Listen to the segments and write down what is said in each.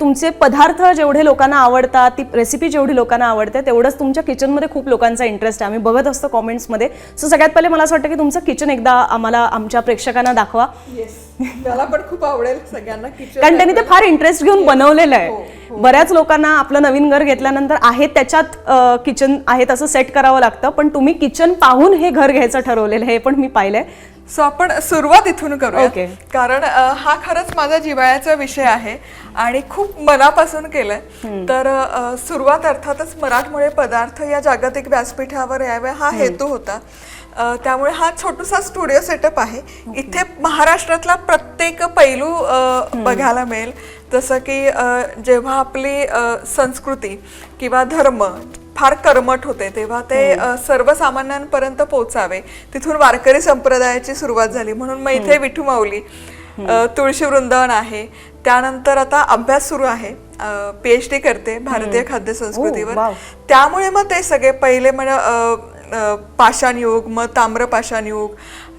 तुमचे पदार्थ जेवढे लोकांना आवडतात ती रेसिपी जेवढी लोकांना आवडते तेवढंच तुमच्या किचनमध्ये खूप लोकांचा इंटरेस्ट आहे. आम्ही बघत असतो कॉमेंट्समध्ये सो सगळ्यात पहिले मला असं वाटतं की तुमचं किचन एकदा आम्हाला आमच्या प्रेक्षकांना दाखवा. मला पण खूप आवडेल सगळ्यांना किचन कारण त्यांनी ते फार इंटरेस्ट घेऊन बनवलेलं आहे. बऱ्याच लोकांना आपलं नवीन घर घेतल्यानंतर आहे त्याच्यात किचन आहे तसं सेट करावं लागतं. पण तुम्ही किचन पाहून हे घर घ्यायचं ठरवलेलं आहे हे पण मी पाहिलंय. सो आपण सुरुवात इथून करूया Okay. कारण अ, हा खरंच माझा जिव्हाळ्याचा विषय आहे आणि खूप मनापासून केलंय. तर अ, सुरुवात अर्थातच मराठमोळे पदार्थ या जागतिक व्यासपीठावर यावे हा हेतू होता. अ, त्यामुळे हा छोटूसा स्टुडिओ सेटअप आहे. इथे महाराष्ट्रातला प्रत्येक पैलू अ, बघायला मिळेल. जसं की अ, जेव्हा आपली अ, संस्कृती किंवा धर्म फार कर्मठ होते तेव्हा ते अ, सर्वसामान्यांपर्यंत पोहोचावे. तिथून वारकरी संप्रदायाची सुरुवात झाली. म्हणून मग इथे विठू माऊली अ, तुळशी वृंदावन आहे. त्यानंतर आता अभ्यास सुरू आहे. पी एच डी करते भारतीय खाद्य संस्कृतीवर. त्यामुळे मग ते सगळे पहिले म्हणजे पाषाण युग मग ताम्र पाषाण युग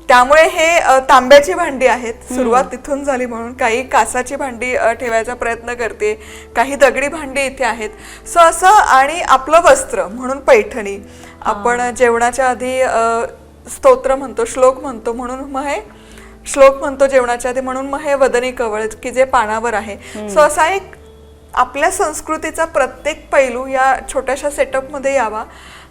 त्यामुळे हे तांब्याची भांडी आहेत. सुरुवात तिथून झाली म्हणून काही कासाची भांडी ठेवायचा प्रयत्न करते. काही दगडी भांडी इथे आहेत. सो असं आणि आपलं वस्त्र म्हणून पैठणी. आपण जेवणाच्या आधी स्तोत्र म्हणतो श्लोक म्हणतो म्हणून मग हे श्लोक म्हणतो जेवणाच्या आधी म्हणून मग हे वदनी कवळ की जे पानावर आहे. सो असा एक आपल्या संस्कृतीचा प्रत्येक पैलू या छोट्याशा सेटअपमध्ये यावा.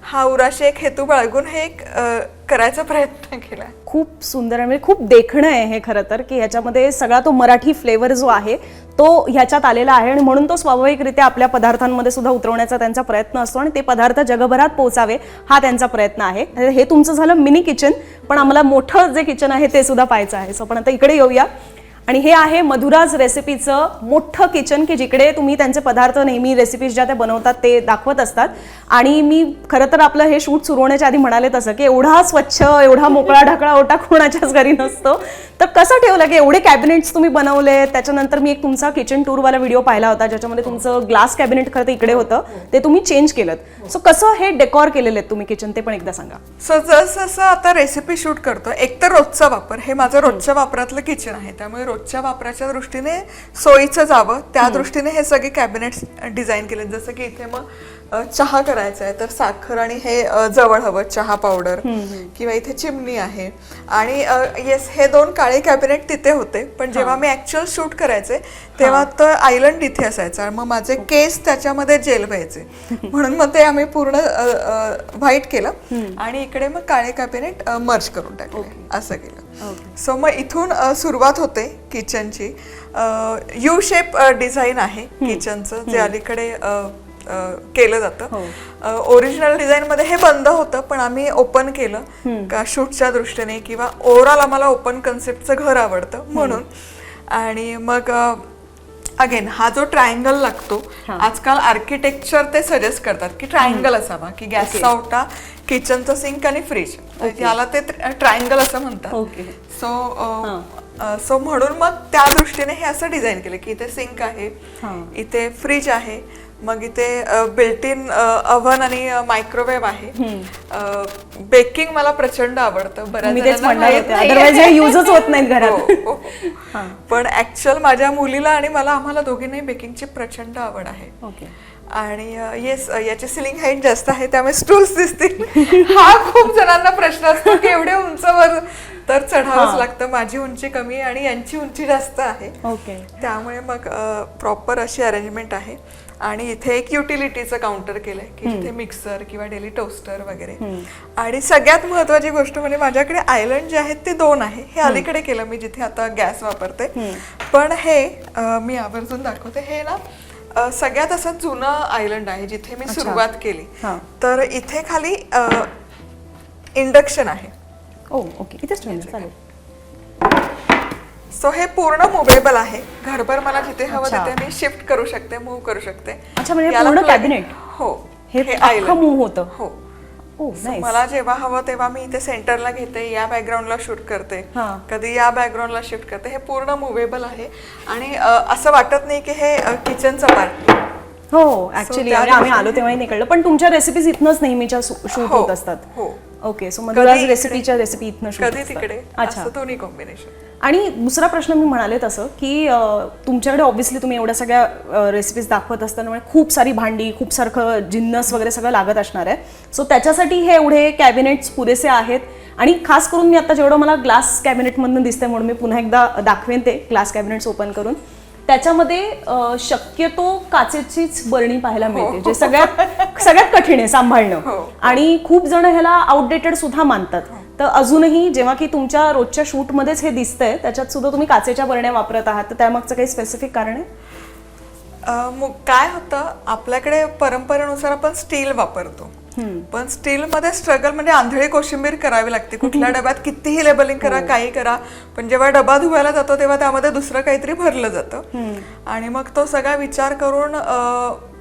हा उराशी एक हेतू बाळगून हे एक अ, करायचा प्रयत्न केला. खूप सुंदर आणि म्हणजे खूप देखणं आहे हे खरं तर की ह्याच्यामध्ये सगळा तो मराठी फ्लेवर जो आहे तो ह्याच्यात आलेला आहे आणि म्हणून तो स्वाभाविकरित्या आपल्या पदार्थांमध्ये सुद्धा उतरवण्याचा त्यांचा प्रयत्न असतो आणि ते पदार्थ जगभरात पोहोचावे हा त्यांचा प्रयत्न आहे. हे तुमचं झालं मिनी किचन पण आम्हाला मोठं जे किचन आहे ते सुद्धा पाहायचं आहे. सो पण आता इकडे येऊया. आणि हे आहे मधुराज रेसिपीचं मोठं किचन की जिकडे तुम्ही त्यांचे पदार्थ नेहमी रेसिपीज ज्या त्या बनवतात ते दाखवत असतात. आणि मी खरं तर आपलं हे शूट सुरू होण्याच्या आधी म्हणाले तसं की एवढा स्वच्छ एवढा मोकळा ढाकळा ओटा कोणाच्याच घरी नसतो. तर कसं ठेवलं की एवढे कॅबिनेट्स तुम्ही बनवले त्याच्यानंतर मी एक तुमचा किचन टूरवाला व्हिडिओ पाहिला होता ज्याच्यामध्ये तुमचं ग्लास कॅबिनेट खरं तर इकडे होतं ते तुम्ही चेंज केलं सो कसं हे डेकॉर केलेलं आहेत तुम्ही किचन ते पण एकदा सांगा. सो जसं जसं आता रेसिपी शूट करतो एक तर रोजचा वापर हे माझं रोजच्या वापरातलं किचन आहे त्यामुळे रोजच्या वापराच्या दृष्टीने सोयीचं जावं. त्या दृष्टीने हे सगळे कॅबिनेट्स डिझाईन केले जसं की इथे मग चहा करायचा आहे तर साखर आणि हे जवळ हवं चहा पावडर किंवा इथे चिमणी आहे. आणि येस हे दोन काळे कॅबिनेट तिथे होते पण जेव्हा मी ऍक्च्युअल शूट करायचे तेव्हा तर आयलंड इथे असायचा. मग माझे केस त्याच्यामध्ये जेल व्हायचे. म्हणून मग ते आम्ही पूर्ण व्हाईट केलं आणि इकडे मग काळे कॅबिनेट मर्ज करून टाकले. असं केलं. सो मग इथून सुरुवात होते किचनची यू शेप डिझाईन आहे किचनचं जे अलीकडे केलं जातं. ओरिजिनल डिझाईन मध्ये हे बंद होतं पण आम्ही ओपन केलं. का शूटच्या दृष्टीने किंवा ओव्हरऑल आम्हाला ओपन कन्सेप्टचं घर आवडतं म्हणून. आणि मग अगेन हा जो ट्रायंगल लागतो आजकाल आर्किटेक्चर ते सजेस्ट करतात की ट्रायंगल असावा की गॅसचा ओटा किचनचं सिंक आणि फ्रीज याला ते ट्रायंगल असं म्हणतात. सो सो म्हणून मग त्या दृष्टीने हे असं डिझाईन केलं की इथे सिंक आहे इथे फ्रीज आहे मग इथे बिल्ट इन अव्हन आणि मायक्रोवेव्ह आहे. बेकिंग मला प्रचंड आवडतं. बऱ्याच माहीत होते. अदरवाईज हे युजच होत घरात. हो, हो. पण ऍक्च्युअल माझ्या मुलीला आणि मला आम्हाला दोघींनाही बेकिंगची प्रचंड आवड आहे. ओके. आणि येस याची सिलिंग हाईट जास्त आहे त्यामुळे स्टूल्स दिसतील. हा खूप जणांना प्रश्न असतो की एवढे उंचवर तर चढावंच लागतं. माझी उंची कमी आहे आणि यांची उंची जास्त आहे. ओके. त्यामुळे मग प्रॉपर अशी अरेंजमेंट आहे. आणि इथे एक युटिलिटीचं काउंटर केलंय की जिथे मिक्सर किंवा डेली टोस्टर वगैरे. आणि सगळ्यात महत्वाची गोष्ट म्हणजे माझ्याकडे आयलंड जे आहेत ते दोन आहे. हे अलीकडे केलं मी जिथे आता गॅस वापरते. पण हे मी आवर्जून दाखवते. हे ना सगळ्यात असं जुनं आयलंड आहे जिथे मी सुरुवात केली. तर इथे खाली इंडक्शन आहे. Oh okay. इथेच चालेल. सो हे पूर्ण मुव्हेबल आहे. घरभर मला जिथे हवं अच्छा. तिथे मी शिफ्ट करू शकते मूव्ह करू शकते. अच्छा, म्हणजे याला पूर्ण plug- cabinet? हो हे अख्खं island. move होतं? हो. ओ So नाईस मला जेव्हा हवं तेव्हा मी इथे सेंटरला घेते या बॅकग्राऊंडला शूट करते. हा. कधी या बॅकग्राऊंडला शिफ्ट करते. हे पूर्ण मुव्हेबल आहे. आणि अ, असं वाटत नाही की हे किचनचं पार्ट हो ऍक्च्युली त्या आम्ही आलो तेव्हाही नाही कळलं पण तुमच्या रेसिपीज इथनच नेहमीच्या शूट हो, होत असतात. हो. ओके सो मधुराज कधी रेसिपीच्या रेसिपी इथनं कधी तिकडे? अच्छा. असं दोन्ही कॉम्बिनेशन आणि दुसरा प्रश्न मी म्हणाले तसं की तुमच्याकडे ऑब्व्हियसली तुम्ही एवढ्या सगळ्या रेसिपीज दाखवत असताना खूप सारी भांडी खूप सारखं जिन्नस वगैरे सगळं लागत असणार आहे. सो त्याच्यासाठी हे एवढे कॅबिनेट्स पुरेसे आहेत. आणि खास करून मी आता जेवढं मला ग्लास कॅबिनेटमधून दिसतंय म्हणून मी पुन्हा एकदा दाखवेन ते ग्लास कॅबिनेट्स ओपन करून. त्याच्यामध्ये शक्यतो काचेचीच बरणी पाहायला मिळते जे सगळ्यात सगळ्यात कठीण आहे सांभाळणं. आणि खूप जण ह्याला आउटडेटेड सुद्धा मानतात. तर अजूनही जेव्हा की तुमच्या रोजच्या शूटमध्येच हे दिसतंय त्याच्यात सुद्धा तुम्ही काचेच्या बरण्या वापरत आहात. तर त्यामागचं काही स्पेसिफिक कारण आहे? मग काय होतं आपल्याकडे परंपरेनुसार आपण स्टील वापरतो. पण स्टील मध्ये स्ट्रगल म्हणजे आंधळी कोशिंबीर करावी लागते. कुठल्या डब्यात कितीही लेबलिंग करा काही करा पण जेव्हा डबा धुवायला जातो तेव्हा त्यामध्ये दुसरं काहीतरी भरलं जातं. आणि मग तो सगळा विचार करून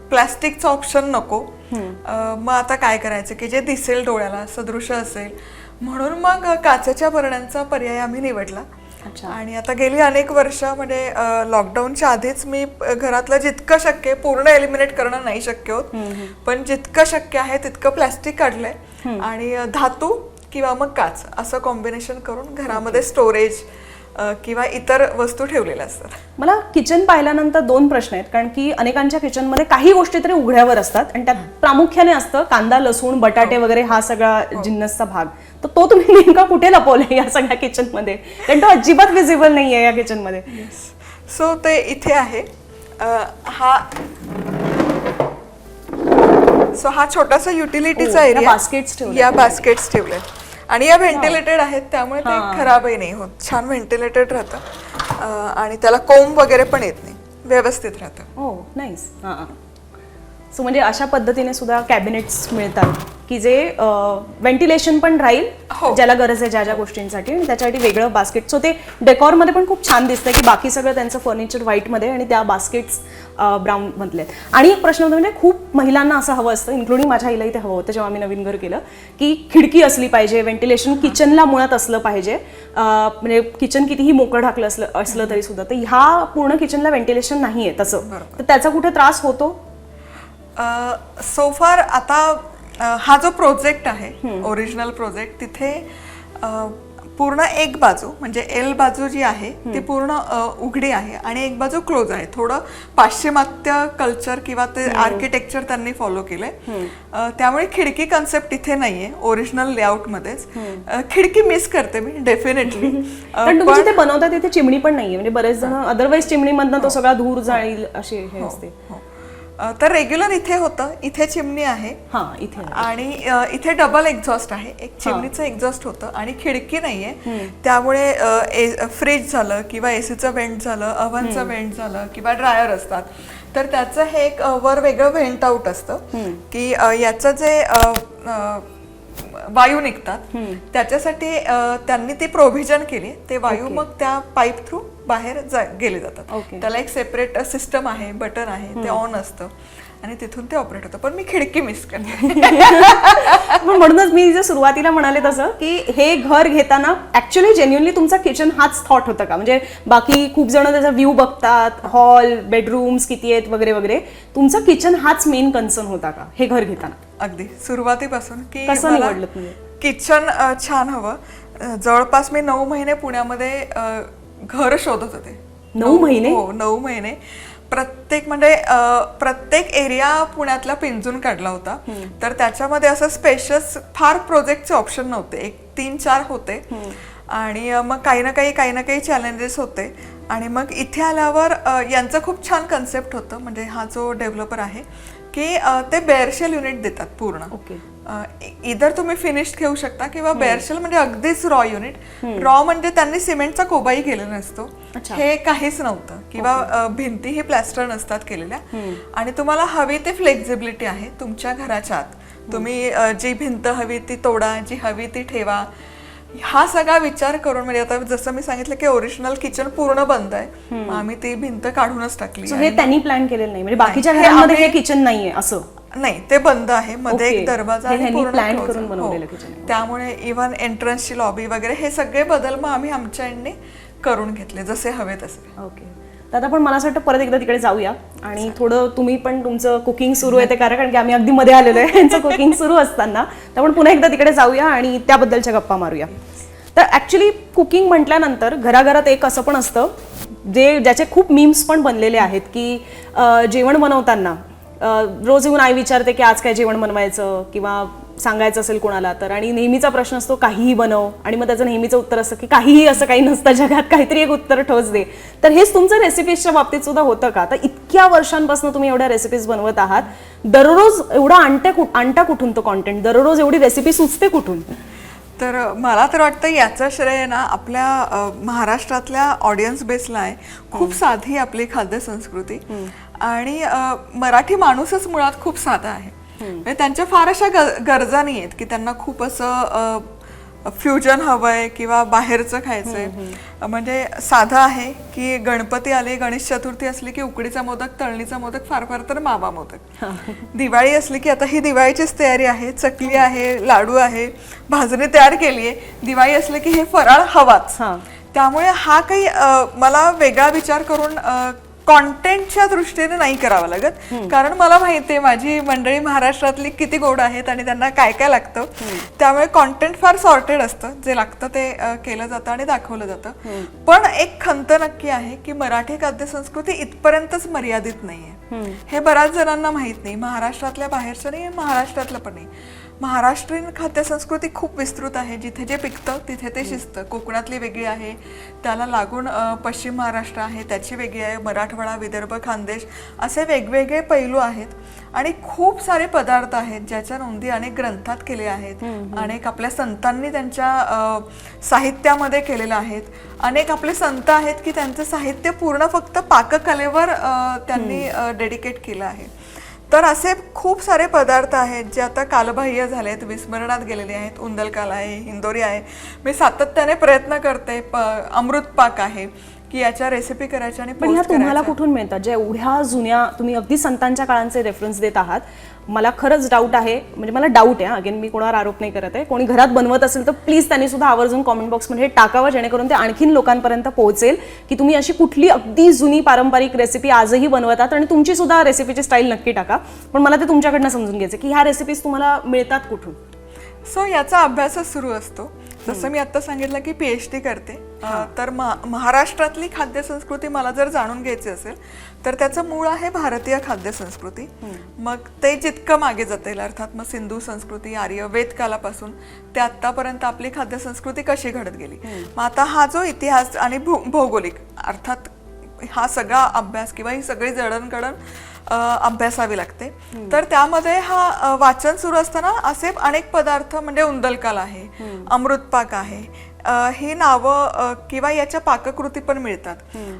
प्लॅस्टिकचा ऑप्शन नको. मग आता काय करायचं की जे दिसेल डोळ्याला सदृश असेल म्हणून मग काचेच्या बरण्यांचा पर्याय आम्ही निवडला. आणि आता गेली अनेक वर्ष म्हणजे लॉकडाऊनच्या आधीच मी घरातलं जितकं शक्य पूर्ण एलिमिनेट करणं नाही शक्य होत. पण जितकं शक्य आहे तितकं प्लॅस्टिक काढलंय. आणि धातू किंवा मग काच असं कॉम्बिनेशन करून घरामध्ये स्टोरेज किंवा इतर वस्तू ठेवलेल्या असतात? मला किचन पाहिल्यानंतर दोन प्रश्न आहेत. कारण की अनेकांच्या किचनमध्ये काही गोष्टी तरी उघड्यावर असतात. आणि त्यात प्रामुख्याने असतं कांदा लसूण बटाटे वगैरे हा सगळा जिन्नसचा भाग. तर तो तुम्ही नेमका कुठे लपवलाय या सगळ्या किचनमध्ये कारण तो अजिबात विजिबल नाहीये या किचनमध्ये सो ते इथे आहे. हा सो हा छोटासा युटिलिटीचा हो, या एरिया ठेवल्यात. या बास्केट्स ठेवलेत. आणि या व्हेंटिलेटेड आहेत त्यामुळे ते खराबही नाही होत. छान व्हेंटिलेटेड राहतं. आणि त्याला कोंब वगैरे पण येत नाही. व्यवस्थित राहतं. हो नाईस हां सो म्हणजे अशा पद्धतीने सुद्धा कॅबिनेट्स मिळतात. की जे व्हेंटिलेशन पण राहील हो. ज्याला गरज आहे ज्या ज्या गोष्टींसाठी. आणि त्याच्यासाठी वेगळं बास्केट सो ते डेकॉरमध्ये पण खूप छान दिसतंय की बाकी सगळं त्यांचं फर्निचर व्हाईटमध्ये आणि त्या बास्केट्स ब्राऊन मधले आहेत. आणि एक प्रश्न होता म्हणजे खूप महिलांना असं हवं असतं इन्क्लुडिंग माझ्या आईलाही ते हवं होतं जेव्हा आम्ही नवीन घर केलं की खिडकी असली पाहिजे व्हेंटिलेशन किचनला मुळात असलं पाहिजे. म्हणजे किचन कितीही मोकळं ढाकलं असलं असलं तरी सुद्धा तर ह्या पूर्ण किचनला व्हेंटिलेशन नाही आहे तसं. तर त्याचा कुठे त्रास होतो? सो फार आता हा जो प्रोजेक्ट आहे ओरिजिनल प्रोजेक्ट तिथे पूर्ण एक बाजू म्हणजे एल बाजू जी आहे ती पूर्ण उघडी आहे आणि एक बाजू क्लोज आहे. थोडं पाश्चिमात्य कल्चर किंवा ते आर्किटेक्चर त्यांनी फॉलो केलंय. त्यामुळे खिडकी कन्सेप्ट इथे नाहीये ओरिजिनल लेआउट मध्येच. अ, खिडकी मिस करते मी डेफिनेटली तुम्ही जिथे बनवता तिथे चिमणी पण नाहीये म्हणजे बरेच जण अदरवाईज चिमणीमधनं तो सगळा धूर जाईल असे हे असते. हो. अ, तर रेग्युलर इथे होतं. इथे चिमणी आहे. हा इथे आणि इथे डबल एक्झॉस्ट आहे. एक चिमणीचं एक्झॉस्ट होतं आणि खिडकी नाहीये. त्यामुळे फ्रीज झालं किंवा एसीचं वेंट झालं अव्हनचं वेंट झालं किंवा ड्रायर असतात. तर त्याचं हे एक वर वेगळं व्हेंट आउट असतं. की याचं जे वायू निघतात त्याच्यासाठी त्यांनी ती प्रोव्हिजन केली. ते वायू मग त्या पाईप थ्रू बाहेर जा- गेले जातात. Okay. त्याला एक सेपरेट सिस्टम आहे बटन आहे ते ऑन असतं. आणि तिथून ते ऑपरेट होतं. पण मी खिडकी मिस करते. म्हणूनच मी जे सुरुवातीला म्हणाले तसं की हे घर घेताना ऍक्च्युली जेन्युअनली तुमचा किचन हाच थॉट होता का? म्हणजे बाकी खूप जण त्याचा व्ह्यू बघतात हॉल बेडरूम्स किती आहेत वगैरे वगैरे. तुमचं किचन हाच मेन कन्सर्न होता का हे घर घेताना? अगदी. सुरुवातीपासून की कसं निवडलं तुम्ही? किचन छान हवं. जवळपास मी नऊ महिने पुण्यामध्ये घर शोधत होते. नऊ महिने? हो नऊ महिने. प्रत्येक म्हणजे प्रत्येक एरिया पुण्यातला पिंजून काढला होता. तर त्याच्यामध्ये असं स्पेशस फार प्रोजेक्टचे ऑप्शन नव्हते. एक तीन चार होते. आणि मग काही ना काही काही ना काही चॅलेंजेस होते. आणि मग इथे आल्यावर यांचं खूप छान कन्सेप्ट होतं. म्हणजे हा जो डेव्हलपर आहे की ते बेअरशेल युनिट देतात पूर्ण. ओके. इधर तुम्ही फिनिश घेऊ शकता किंवा बेअरशेल म्हणजे अगदीच रॉ युनिट रॉ म्हणजे त्यांनी सिमेंटचा कोबाही केलेला नसतो हे काहीच नव्हतं किंवा अ, भिंतीही प्लॅस्टर नसतात केलेल्या. आणि तुम्हाला हवी ते फ्लेक्झिबिलिटी आहे तुमच्या घराच्या आत. तुम्ही जी भिंत हवी ती तोडा जी हवी ती ठेवा. हा सगळा विचार करून म्हणजे आता जसं मी सांगितलं की ओरिजिनल किचन पूर्ण बंद आहे मग आम्ही ती भिंत काढूनच टाकली हे त्यांनी प्लॅन केलेलं नाही म्हणजे बाकीच्या हे घरांमध्ये हे आम्ही- किचन नाहीये असं नाही ते बंद आहे मध्ये. एक दरवाजा हे आणि ह्यांनी पूर्ण plan close करून आहे. बनवलेलं हो. kitchen आहे. त्यामुळे इव्हन एंट्रन्सची लॉबी वगैरे हे सगळे बदल मग आम्ही आमच्या एंडने करून घेतले जसे हवे तसे ओके तर आता पण मला असं वाटतं परत एकदा तिकडे जाऊया. आणि थोडं तुम्ही पण तुमचं कुकिंग सुरू आहे ते करा कारण की आम्ही अगदी मध्ये आलेलो आहे. यांचं कुकिंग सुरू असताना. तर आपण पुन्हा एकदा तिकडे जाऊया आणि त्याबद्दलच्या गप्पा मारूया. तर ॲक्च्युली कुकिंग म्हटल्यानंतर घराघरात एक असं पण असतं जे ज्याचे खूप मीम्स पण बनलेले आहेत की जेवण बनवताना रोज येऊन आई विचारते की आज काय जेवण बनवायचं किंवा सांगायचं असेल कोणाला तर. आणि नेहमीचा प्रश्न असतो काहीही बनव. आणि मग त्याचं नेहमीचं उत्तर असतं की काहीही असं काही नसतं जगात काहीतरी एक उत्तर ठोस दे. तर हेच तुमचं रेसिपीजच्या बाबतीत सुद्धा होतं का? तर इतक्या वर्षांपासून तुम्ही एवढ्या रेसिपीज बनवत आहात. दररोज एवढा आणत्या कुठ आणता कुठून तो कॉन्टेंट दररोज एवढी रेसिपी सुचते कुठून? तर मला तर वाटतं याचं श्रेय ना आपल्या महाराष्ट्रातल्या ऑडियन्स बेसला आहे. खूप साधी आपली खाद्य संस्कृती आणि मराठी माणूसच मुळात खूप साधा आहे. म्हणजे त्यांच्या फार अशा गरजा नाही आहेत की त्यांना खूप असं फ्युजन हवंय किंवा बाहेरचं खायचंय. म्हणजे साधं आहे की गणपती आले गणेश चतुर्थी असली की उकडीचा मोदक तळणीचा मोदक फार फार तर मावा मोदक. दिवाळी असली की आता ही दिवाळीचीच तयारी आहे चकली आहे लाडू आहे भाजणी तयार केली आहे. दिवाळी असली की हे फराळ हवाच. त्यामुळे हा काही मला वेगळा विचार करून कॉन्टेंटच्या दृष्टीने नाही करावा लागत. कारण मला माहिती आहे माझी मंडळी महाराष्ट्रातली किती गोड आहेत आणि त्यांना काय काय लागतं. त्यामुळे कॉन्टेंट फार सॉर्टेड असतं. जे लागतं ते केलं जातं आणि दाखवलं जातं. पण एक खंत नक्की आहे की मराठी खाद्यसंस्कृती इथपर्यंतच मर्यादित नाहीये. हे बऱ्याच जणांना माहीत नाही. महाराष्ट्रातल्या बाहेरचं नाही महाराष्ट्रातलं पण नाही. महाराष्ट्रीयन खाद्यसंस्कृती खूप विस्तृत आहे. जिथे जे पिकतं तिथे ते शिजतं. कोकणातली वेगळी आहे. त्याला लागून पश्चिम महाराष्ट्र आहे. त्याची वेगळी आहे. मराठवाडा विदर्भ खानदेश असे वेगवेगळे पैलू आहेत. आणि खूप सारे पदार्थ आहेत ज्याच्या नोंदी अनेक ग्रंथात केल्या आहेत. अनेक आपल्या संतांनी त्यांच्या साहित्यामध्ये केलेल्या आहेत. अनेक आपले संत आहेत की त्यांचं साहित्य पूर्ण फक्त पाककलेवर त्यांनी डेडिकेट केलं आहे. तर असे खूप सारे पदार्थ आहेत जे आता कालबाह्य झालेत विस्मरणात गेलेले आहेत. उंदलकाल आहे हिंदोरी आहे. मी सातत्याने प्रयत्न करते प अमृतपाक आहे. की याच्या रेसिपी करायच्या आणि पण ह्या post तुम्हाला करायच्या. कुठून मिळतात? ज्या एवढ्या जुन्या तुम्ही अगदी संतांच्या काळांचे रेफरन्स देत आहात मला खरंच डाऊट आहे म्हणजे मला डाऊट आहे अगेन मी कोणावर आरोप नाही करत आहे. कोणी घरात बनवत असेल तर प्लीज त्यांनी सुद्धा आवर्जून कॉमेंट बॉक्समध्ये हे टाकावं जेणेकरून ते आणखीन लोकांपर्यंत पोहोचेल की तुम्ही अशी कुठली अगदी जुनी पारंपरिक रेसिपी आजही बनवतात आणि तुमची सुद्धा रेसिपीची स्टाईल नक्की टाका. पण मला ते तुमच्याकडनं समजून घ्यायचं की ह्या रेसिपीज तुम्हाला मिळतात कुठून? सो याचा अभ्यासच सुरू असतो. जसं मी आता सांगितलं की पीएच डी करते. तर महा- महाराष्ट्रातली खाद्य संस्कृती मला जर जाणून घ्यायची असेल तर त्याचं मूळ आहे भारतीय खाद्य संस्कृती. मग ते जितकं मागे जातील अर्थात मग सिंधू संस्कृती आर्य वेदकालापासून ते आतापर्यंत आपली खाद्य संस्कृती कशी घडत गेली. मग आता हा जो इतिहास आणि भौगोलिक अर्थात हा सगळा अभ्यास किंवा ही सगळी जडणघडण अभ्यासावी लागते. तर त्यामध्ये हा वाचन सुरू असताना असे अनेक पदार्थ म्हणजे उंदलकाल आहे अमृतपाक आहे ही नावं किंवा याच्या पाककृती पण मिळतात.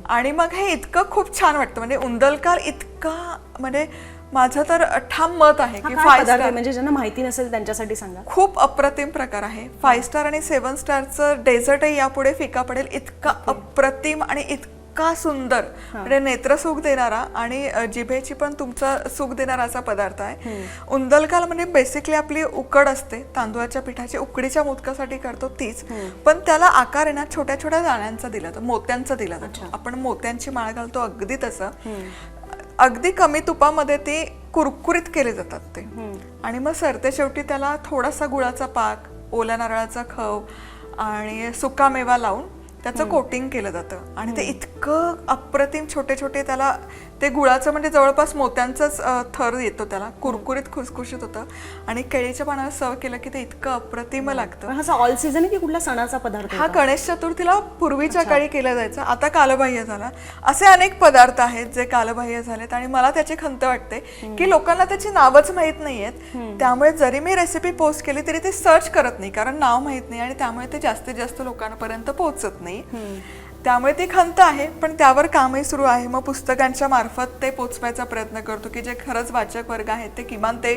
आणि मग हे इतकं खूप छान वाटतं. म्हणजे उंदलकाल इतका म्हणजे माझं तर ठाम मत आहे की फाय आहे? म्हणजे ज्यांना माहिती नसेल त्यांच्यासाठी सांगा. खूप अप्रतिम प्रकार आहे. फाईव्ह स्टार आणि सेवन स्टारचं डेझर्टही यापुढे फिका पडेल. इतका अप्रतिम आणि इतका सुंदर. म्हणजे नेत्रसुख देणारा आणि जिभेची पण तुमचं सुख देणारा असा पदार्थ आहे. उंदलकाल म्हणजे बेसिकली आपली उकड असते. तांदूळाच्या पिठाची उकडीच्या मोदकासाठी करतो तीच. पण त्याला आकार आहे ना छोट्या छोट्या दाण्यांचा दिला जातो. मोत्यांचा दिला जातो. आपण मोत्यांची माळ घालतो अगदी तसं. अगदी कमी तुपामध्ये ते कुरकुरीत केले जातात ते. आणि मग सरते शेवटी त्याला थोडासा गुळाचा पाक ओल्या नारळाचा खव आणि सुका मेवा लावून त्याचं कोटिंग केलं जातं. आणि ते इतकं अप्रतिम छोटे छोटे त्याला ते गुळाचं म्हणजे जवळपास मोत्यांचाच थर येतो त्याला. कुरकुरीत खुसखुशीत होतं. आणि केळीच्या पानावर सर्व केलं की ते इतकं अप्रतिम लागतं. हा ऑल सीझन आहे की कुठला सणाचा पदार्थ हा गणेश चतुर्थीला पूर्वीच्या काळी केला जायचा. आता कालबाह्य झाला. असे अनेक पदार्थ आहेत जे कालबाह्य झालेत. आणि मला त्याची खंत वाटते की लोकांना त्याची नावच माहीत नाहीयेत. त्यामुळे जरी मी रेसिपी पोस्ट केली तरी ते सर्च करत नाही. कारण नाव माहीत नाही. आणि त्यामुळे ते जास्तीत जास्त लोकांपर्यंत पोहोचत नाही. त्यामुळे ती खंत आहे पण त्यावर कामही सुरू आहे. मग पुस्तकांच्या मार्फत ते पोचवायचा प्रयत्न करतो की जे खरंच वाचक वर्ग आहेत ते किमान ते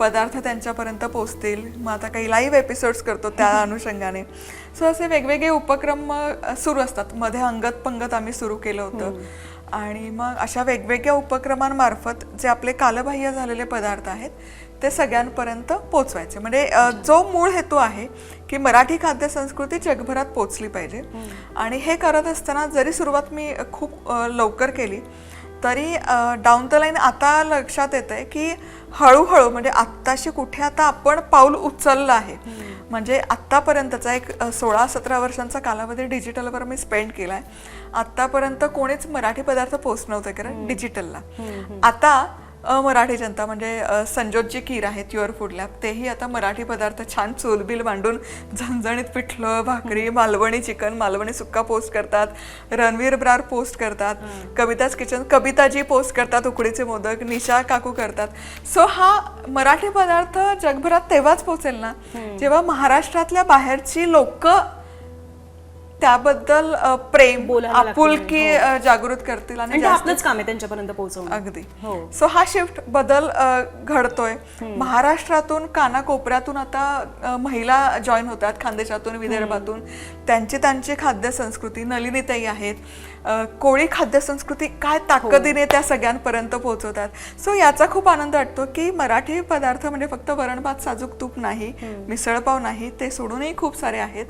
पदार्थ त्यांच्यापर्यंत पोचतील. मग आता काही लाईव्ह एपिसोड्स करतो त्या अनुषंगाने. सो असे वेगवेगळे उपक्रम सुरू असतात. मध्ये अंगत पंगत आम्ही सुरू केलं होतं. आणि मग अशा वेगवेगळ्या उपक्रमांमार्फत जे आपले कालबाह्य झालेले पदार्थ आहेत ते सगळ्यांपर्यंत पोचवायचे. म्हणजे जो मूळ हेतू आहे की मराठी खाद्य संस्कृती जगभरात पोचली पाहिजे. आणि हे करत असताना जरी सुरुवात मी खूप लवकर केली तरी डाऊन द लाईन आता लक्षात येत आहे की हळूहळू म्हणजे आत्ताशी कुठे आता आपण पाऊल उचललं आहे. म्हणजे आत्तापर्यंतचा एक सोळा सतरा वर्षांचा कालावधी डिजिटलवर मी स्पेंड केलाय. आत्तापर्यंत कोणीच मराठी पदार्थ पोस्ट नव्हते करत डिजिटलला. आता मराठी जनता म्हणजे संजोतजी कीर आहेत युअर फूड लॅब तेही आता मराठी पदार्थ छान चोलबिल मांडून झणझणीत पिठलं भाकरी मालवणी चिकन मालवणी सुक्का पोस्ट करतात रणवीर ब्रार पोस्ट करतात कविताज किचन कविताजी पोस्ट करतात उकडीचे मोदक निशा काकू करतात. सो हा मराठी पदार्थ जगभरात तेव्हाच पोहोचेल ना? जेव्हा महाराष्ट्रातल्या बाहेरची लोक त्याबद्दल अ, प्रेम बोलायला लागतील. आपुलकी अ, जागृत करतील आणि आणि ते जास्त आपलंच काम आहे त्यांच्यापर्यंत पोहोचवणं. अगदी. हो. सो हा शिफ्ट बदल अ, घडतोय. महाराष्ट्रातून कानाकोपऱ्यातून आता अ, महिला जॉईन होतात. खानदेशातून विदर्भातून. त्यांची त्यांची खाद्य संस्कृती नलिनीताई आहेत. अ, कोळी खाद्य संस्कृती काय ताकदीने त्या सगळ्यांपर्यंत पोहोचवतात? सो याचा खूप आनंद वाटतो की मराठी पदार्थ म्हणजे फक्त वरण भात साजूक तूप नाही मिसळपाव नाही ते सोडूनही खूप सारे आहेत.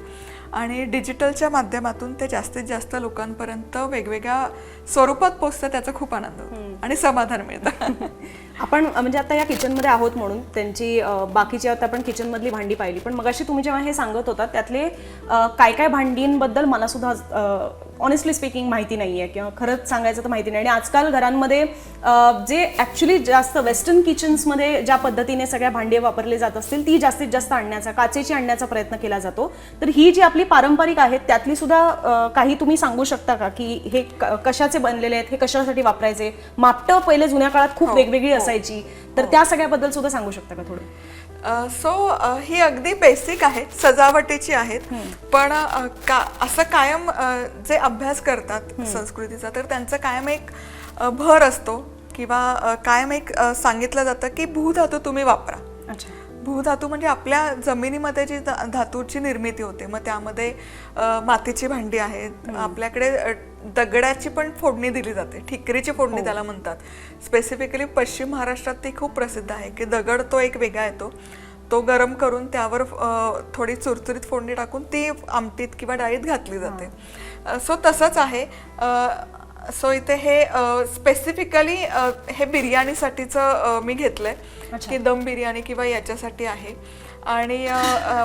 आणि डिजिटलच्या माध्यमातून ते जास्तीत जास्त लोकांपर्यंत वेगवेगळ्या स्वरूपात पोचतं त्याचा खूप आनंद होतो. आणि समाधान मिळतं. आपण म्हणजे आता या किचनमध्ये आहोत म्हणून त्यांची अ, बाकीची आता आपण किचनमधली भांडी पाहिली. पण मगाशी तुम्ही जेव्हा हे सांगत होता त्यातले अ, काय काय भांडींबद्दल मला सुद्धा ऑनेस्टली स्पीकिंग माहिती नाही आहे किंवा खरंच सांगायचं तर माहिती नाही. आणि आजकाल घरांमध्ये अ, जे ॲक्च्युली जास्त वेस्टर्न किचन्समध्ये ज्या पद्धतीने सगळ्या भांडे वापरले जात असतील ती जास्तीत जास्त आणण्याचा काचेची आणण्याचा प्रयत्न केला जातो. तर ही जी आपली पारंपरिक आहेत त्यातली सुद्धा अ, काही तुम्ही सांगू शकता का? की हे क- कशाचे बनलेले आहेत हे कशासाठी वापरायचे? मापटं पहिले जुन्या काळात खूप वेगवेगळी असायची. तर त्या सगळ्याबद्दल सुद्धा सांगू शकता का थोडं? सो ही अगदी बेसिक आहेत सजावटीची आहेत. पण अ, का असं कायम अ, जे अभ्यास करतात संस्कृतीचा तर त्यांचा कायम एक अ, भर असतो. किंवा अ, कायम एक अ, सांगितलं जातं की भूधातू तुम्ही वापरा. अच्छा. भूधातू म्हणजे आपल्या जमिनीमध्ये जी धा- धातूची निर्मिती होते. मग त्यामध्ये अ, मातीची भांडी आहेत. आपल्याकडे अ, दगडाची पण फोडणी दिली जाते. ठिकरीची फोडणी त्याला म्हणतात. स्पेसिफिकली पश्चिम महाराष्ट्रात ती खूप प्रसिद्ध आहे की दगड तो एक वेगळा येतो. तो गरम करून त्यावर थोडी चुरचुरीत फोडणी टाकून ती आमटीत किंवा डाळीत घातली जाते. सो तसंच आहे. सो इथे हे स्पेसिफिकली हे बिर्याणीसाठीचं मी घेतलंय. की दम बिर्याणी किंवा याच्यासाठी आहे. आणि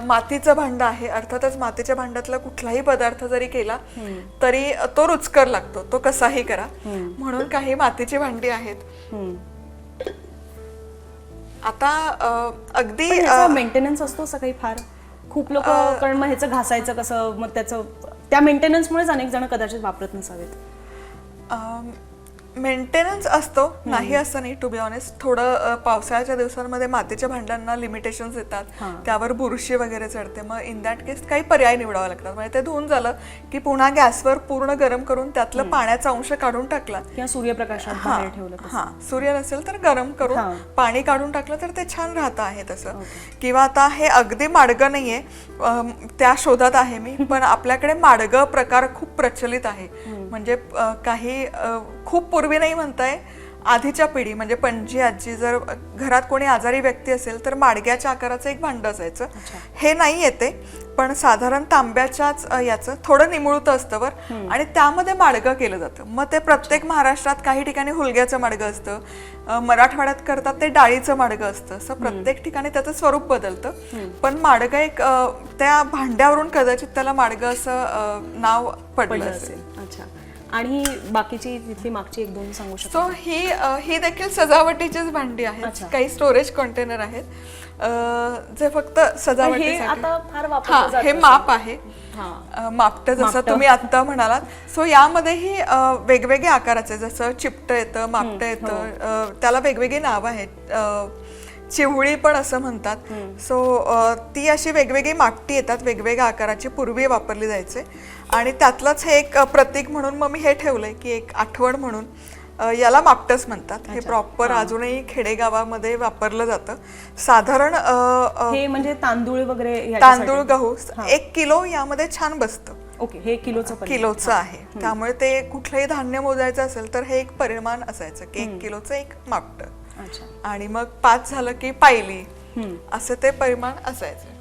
मातीचं भांडं आहे. अर्थातच मातीच्या भांड्यातला कुठलाही पदार्थ जरी केला तरी तो रुचकर लागतो. तो कसाही करा. म्हणून काही मातीची भांडी आहेत. आता अगदी मेंटेनन्स असतो असं काही फार? खूप लोक कारण मग ह्याचं घासायचं कसं? मग त्याचं त्या मेंटेनन्समुळेच अनेक जण कदाचित वापरत नसावेत. मेंटेनन्स असतो नाही असं नाही टू बी ऑनेस्ट थोडं पावसाळ्याच्या दिवसांमध्ये मातीच्या भांड्यांना लिमिटेशन्स येतात. त्यावर बुरशी वगैरे चढते. मग इन दॅट केस काही पर्याय निवडावे लागतात. म्हणजे ते धुवून झालं की पुन्हा गॅसवर पूर्ण गरम करून त्यातलं पाण्याचा अंश काढून टाकला. किंवा सूर्यप्रकाशात. हा सूर्य नसेल तर गरम. करून पाणी काढून टाकलं तर ते छान राहतं आहे तसं. किंवा आता हे अगदी माडगं नाहीये. त्या शोधात आहे मी. पण आपल्याकडे माडगं प्रकार खूप प्रचलित आहे. म्हणजे काही खूप पूर्वी नाही म्हणताय आधीच्या पिढी म्हणजे पणजी आजी जर घरात कोणी आजारी व्यक्ती असेल तर माडग्याच्या आकाराचं एक भांड असायचं. हे नाही येते पण साधारण तांब्याच्याच याचं थोडं निमुळत असतं वर आणि त्यामध्ये माडगं केलं जातं. मग ते प्रत्येक महाराष्ट्रात काही ठिकाणी हुलग्याचं माडगं असतं मराठवाड्यात करतात ते डाळीचं माडगं असतं. असं प्रत्येक ठिकाणी त्याचं स्वरूप बदलतं. पण माडगं एक त्या भांड्यावरून कदाचित त्याला माडगं असं नाव पडलं असेल. अच्छा. आणि बाकीची तिथली मागची एक दोन सांगू शकता? सो ही ही देखील सजावटीचीच भांडी आहेत. काही स्टोरेज कंटेनर आहेत. जे फक्त हे आता फार वापरलं हा हे. माप आहे. हा. मापटं जसं. तुम्ही आत्ता म्हणालात. सो यामध्येही वेगवेगळे आकाराचे जसं चिपटं येतं मापटं येतं अ, त्याला वेगवेगळी नावं आहेत. चिवळी पण असं म्हणतात. सो ती अशी वेगवेगळी मापटी येतात वेगवेगळ्या आकाराची पूर्वी वापरली जायचे. आणि त्यातलंच हे एक प्रतीक म्हणून मग मी हे ठेवलंय की एक आठवण म्हणून. याला मापटच म्हणतात. हे प्रॉपर अजूनही खेडेगावामध्ये वापरलं जातं. साधारण हे म्हणजे तांदूळ वगैरे. तांदूळ गहू एक किलो यामध्ये छान बसतं. ओके हे किलोचं किलोचं आहे. त्यामुळे ते कुठलंही धान्य मोजायचं असेल तर हे एक परिमाण असायचं की एक किलोचं एक मापट. आणि मग पाच झालं की पायली. असं ते परिमाण असायचं.